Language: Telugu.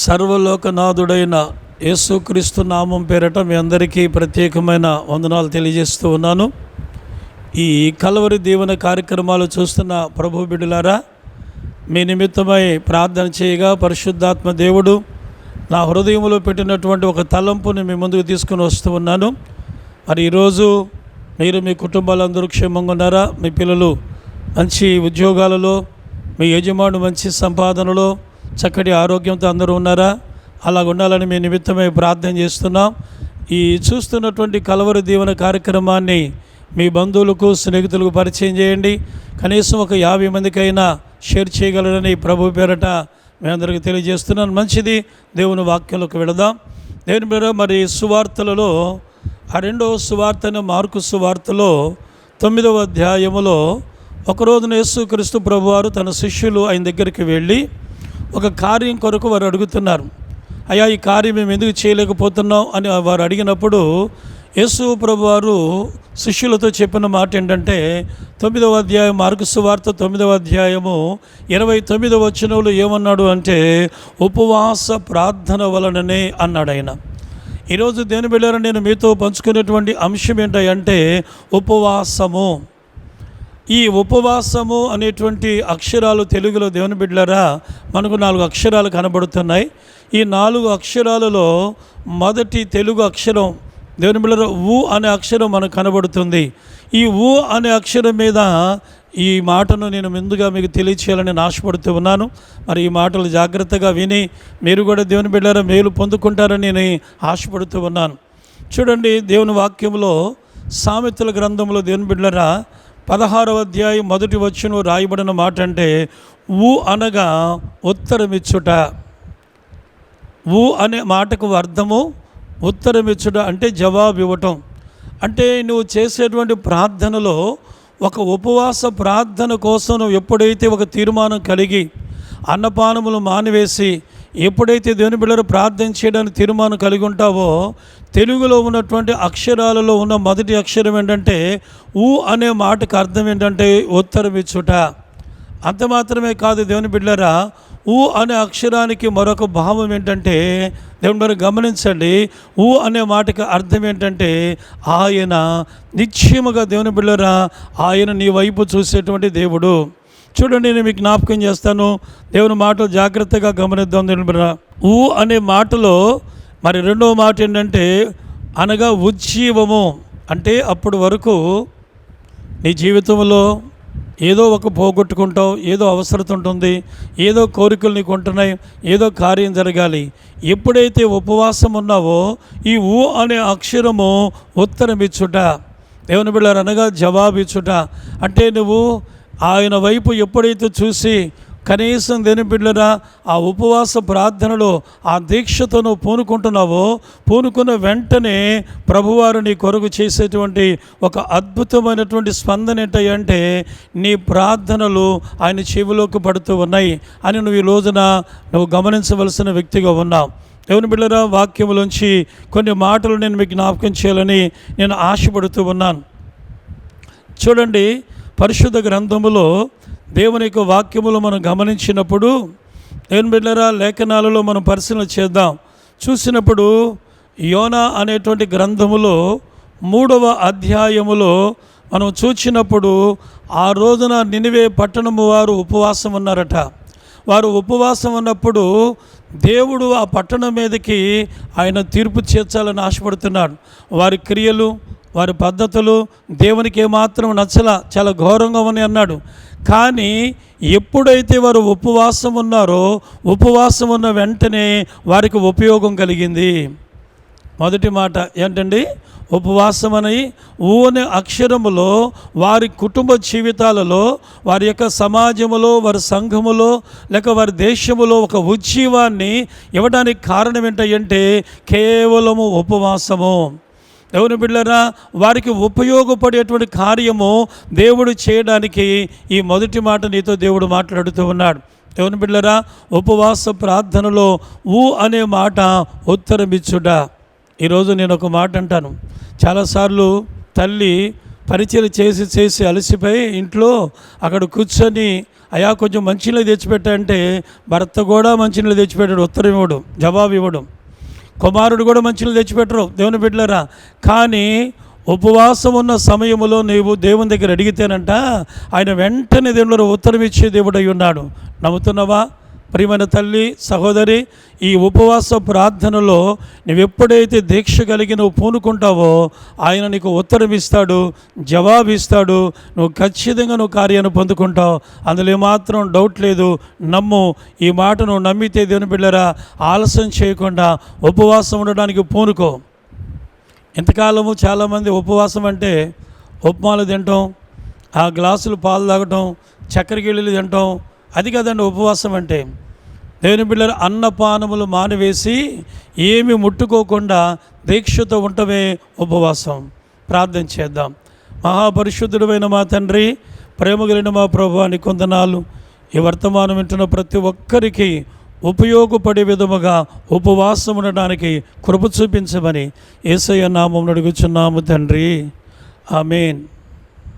సర్వలోకనాథుడైన యేసుక్రీస్తు నామం పేరట మీ అందరికీ ప్రత్యేకమైన వందనాలు తెలియజేస్తూ ఉన్నాను. ఈ కలవరి దీవెన కార్యక్రమాలు చూస్తున్న ప్రభు బిడ్డలారా మీ నిమిత్తమై ప్రార్థన చేయగా పరిశుద్ధాత్మ దేవుడు నా హృదయంలో పెట్టినటువంటి ఒక తలంపుని మీ ముందుకు తీసుకుని వస్తూ ఉన్నాను. మరి ఈరోజు మీరు మీ కుటుంబాలందరూ క్షేమంగా ఉన్నారా? మీ పిల్లలు మంచి ఉద్యోగాలలో మీ యజమాను మంచి సంపాదనలో చక్కటి ఆరోగ్యంతో అందరూ ఉన్నారా? అలా ఉండాలని మీ నిమిత్తమే ప్రార్థన చేస్తున్నాం. ఈ చూస్తున్నటువంటి కలవరి దీవెన కార్యక్రమాన్ని మీ బంధువులకు స్నేహితులకు పరిచయం చేయండి. కనీసం ఒక యాభై మందికైనా షేర్ చేయగలరని ప్రభు పేరట మీ అందరికీ తెలియజేస్తున్నాను. మంచిది. దేవుని వాక్యంలోకి వెళదాం. దేవుని మీద మరి సువార్తలలో ఆ రెండవ సువార్తను మార్కు సువార్తలో తొమ్మిదవ అధ్యాయములో ఒకరోజున యేసుక్రీస్తు ప్రభువారు తన శిష్యులు ఆయన దగ్గరికి వెళ్ళి ఒక కార్యం కొరకు వారు అడుగుతున్నారు. అయ్యా ఈ కార్యం మేము ఎందుకు చేయలేకపోతున్నాం అని వారు అడిగినప్పుడు యేసు ప్రభువారు శిష్యులతో చెప్పిన మాట ఏంటంటే తొమ్మిదవ అధ్యాయం మార్కు వార్త తొమ్మిదవ అధ్యాయము ఇరవై తొమ్మిదవ వచనంలో ఏమన్నాడు అంటే ఉపవాస ప్రార్థన వలననే అన్నాడు ఆయన. ఈరోజు దేని బిళ్ళారని నేను మీతో పంచుకునేటువంటి అంశం ఏంటంటే ఉపవాసము. ఈ ఉపవాసము అనేటువంటి అక్షరాలు తెలుగులో దేవుని బిడ్డలరా మనకు నాలుగు అక్షరాలు కనబడుతున్నాయి. ఈ నాలుగు అక్షరాలలో మొదటి తెలుగు అక్షరం దేవుని బిడ్డల ఊ అనే అక్షరం మనకు కనబడుతుంది. ఈ ఊ అనే అక్షరం మీద ఈ మాటను నేను ముందుగా మీకు తెలియచేయాలని ఆశపడుతూ ఉన్నాను. మరి ఈ మాటలు జాగ్రత్తగా విని మీరు కూడా దేవుని బిడ్డారా మేలు పొందుకుంటారని నేను ఆశపడుతూ ఉన్నాను. చూడండి దేవుని వాక్యంలో సామెతల గ్రంథంలో దేవుని బిడ్డరా పదహారవ అధ్యాయం మొదటి వచ్చును రాయబడిన మాట అంటే ఊ అనగా ఉత్తరమిచ్చుట. ఊ అనే మాటకు అర్థము ఉత్తరమిచ్చుట అంటే జవాబు ఇవ్వటం అంటే నువ్వు చేసేటువంటి ప్రార్థనలో ఒక ఉపవాస ప్రార్థన కోసం నువ్వు ఎప్పుడైతే ఒక తీర్మానం కలిగి అన్నపానములు మానివేసి ఎప్పుడైతే దేవుని బిడ్డలు ప్రార్థన చేయడానికి తీర్మానం కలిగి ఉంటావో తెలుగులో ఉన్నటువంటి అక్షరాలలో ఉన్న మొదటి అక్షరం ఏంటంటే ఊ అనే మాటకు అర్థం ఏంటంటే ఉత్తరం ఇచ్చుట. అంత మాత్రమే కాదు దేవుని బిడ్డరా ఊ అనే అక్షరానికి మరొక భావం ఏంటంటే దేవుని మరి గమనించండి ఊ అనే మాటకి అర్థం ఏంటంటే ఆయన నిశ్చయముగా దేవుని బిళ్ళరా ఆయన నీ వైపు చూసేటువంటి దేవుడు. చూడండి నేను మీకు జ్ఞాపకం చేస్తాను. దేవుని మాటలు జాగ్రత్తగా గమనిద్దాం దేవుని ఊ అనే మాటలో మరి రెండవ మాట ఏంటంటే అనగా ఉజ్జీవము. అంటే అప్పటి వరకు నీ జీవితంలో ఏదో ఒక పోగొట్టుకుంటావు ఏదో అవసరత ఉంటుంది ఏదో కోరికలు నీకు ఉంటున్నాయి ఏదో కార్యం జరగాలి. ఎప్పుడైతే ఉపవాసం ఉన్నావో ఈ ఊ అనే అక్షరము ఉత్తరం ఇచ్చుట. దేవుని బిళ్ళారు అనగా జవాబు ఇచ్చుట. అంటే నువ్వు ఆయన వైపు ఎప్పుడైతే చూసి కనీసం దేని బిడ్డరా ఆ ఉపవాస ప్రార్థనలో ఆ దీక్షతో నువ్వు పూనుకుంటున్నావో పూనుకున్న వెంటనే ప్రభువారు నీ కొరకు చేసేటువంటి ఒక అద్భుతమైనటువంటి స్పందన ఏంటంటే నీ ప్రార్థనలు ఆయన చెవిలోకి పడుతూ ఉన్నాయి అని నువ్వు ఈ రోజున నువ్వు గమనించవలసిన వ్యక్తిగా ఉన్నావు. దేవుని బిళ్ళరా వాక్యములోంచి కొన్ని మాటలు నేను మీకు జ్ఞాపకం చేయాలని నేను ఆశపడుతూ ఉన్నాను. చూడండి పరిశుద్ధ గ్రంథములో దేవుని యొక్క వాక్యములు మనం గమనించినప్పుడు దేవుని బిడ్డరా లేఖనాలలో మనం పరిశీలన చేద్దాం. చూసినప్పుడు యోనా అనేటువంటి గ్రంథములో మూడవ అధ్యాయములో మనం చూచినప్పుడు ఆ రోజున నినివే పట్టణము వారు ఉపవాసం ఉన్నారట. వారు ఉపవాసం ఉన్నప్పుడు దేవుడు ఆ పట్టణం మీదకి ఆయన తీర్పు చేర్చాలని ఆశపడుతున్నాడు. వారి క్రియలు వారి పద్ధతులు దేవునికి ఏమాత్రం నచ్చల చాలా ఘోరంగా ఉన్నాయి అన్నాడు. కానీ ఎప్పుడైతే వారు ఉపవాసం ఉన్నారో ఉపవాసం ఉన్న వెంటనే వారికి ఉపయోగం కలిగింది. మొదటి మాట ఏంటండి? ఉపవాసం అని ఊనే అక్షరములో వారి కుటుంబ జీవితాలలో వారి యొక్క సమాజములో వారి సంఘములో లేక వారి దేశములో ఒక ఉజ్జీవాన్ని ఇవ్వడానికి కారణం ఏంటంటే కేవలము ఉపవాసము. దేవుని బిళ్ళరా వారికి ఉపయోగపడేటువంటి కార్యము దేవుడు చేయడానికి ఈ మొదటి మాట నీతో దేవుడు మాట్లాడుతూ ఉన్నాడు. దేవుని బిళ్ళరా ఉపవాస ప్రార్థనలో ఊ అనే మాట ఉత్తరమిచ్చుట. ఈరోజు నేను ఒక మాట అంటాను. చాలాసార్లు తల్లి పరిచయం చేసి చేసి అలసిపోయి ఇంట్లో అక్కడ కూర్చొని అయా కొంచెం మంచినీళ్ళు తెచ్చిపెట్టా అంటే భర్త కూడా మంచినీళ్ళు తెచ్చిపెట్టాడు ఉత్తరం ఇవ్వడు జవాబు ఇవ్వడం. కుమారుడు కూడా మంచినీళ్ళు తెచ్చిపెట్టరు. దేవుని బిడ్డలరా కానీ ఉపవాసం ఉన్న సమయంలో నీవు దేవుని దగ్గర అడిగితేనంట ఆయన వెంటనే దేవుడు ఉత్తరం ఇచ్చే దేవుడు అయి ఉన్నాడు. నమ్ముతున్నావా? ప్రియమైన తల్లి సహోదరి ఈ ఉపవాస ప్రార్థనలో నువ్వు ఎప్పుడైతే దీక్ష కలిగి నువ్వు పూనుకుంటావో ఆయన నీకు ఉత్తరం ఇస్తాడు జవాబు ఇస్తాడు నువ్వు ఖచ్చితంగా నువ్వు కార్యాన్ని పొందుకుంటావు. అందులో ఏమాత్రం డౌట్ లేదు నమ్ము. ఈ మాట నువ్వు నమ్మితే దేవుని బిళ్ళరా ఆలస్యం చేయకుండా ఉపవాసం ఉండడానికి పూనుకో. ఇంతకాలము చాలామంది ఉపవాసం అంటే ఉప్మాలు తింటాం ఆ గ్లాసులు పాలు తాగటం చక్కెర గిళ్ళు తినటం అది కదండి ఉపవాసం అంటే దేవుని బిడ్డలు అన్నపానములు మానివేసి ఏమి ముట్టుకోకుండా దీక్షతో ఉండటమే ఉపవాసం. ప్రార్థన చేద్దాం. మహాపరిశుద్ధుడమైన మా తండ్రి ప్రేమ కలిగిన మా ప్రభువాని కొందనాలు ఈ వర్తమానం వింటున్న ప్రతి ఒక్కరికి ఉపయోగపడే విధముగా ఉపవాసం ఉండడానికి కృప చూపించమని ఏసయ్య నామం అడుగుచున్నాము తండ్రి. ఆమెన్.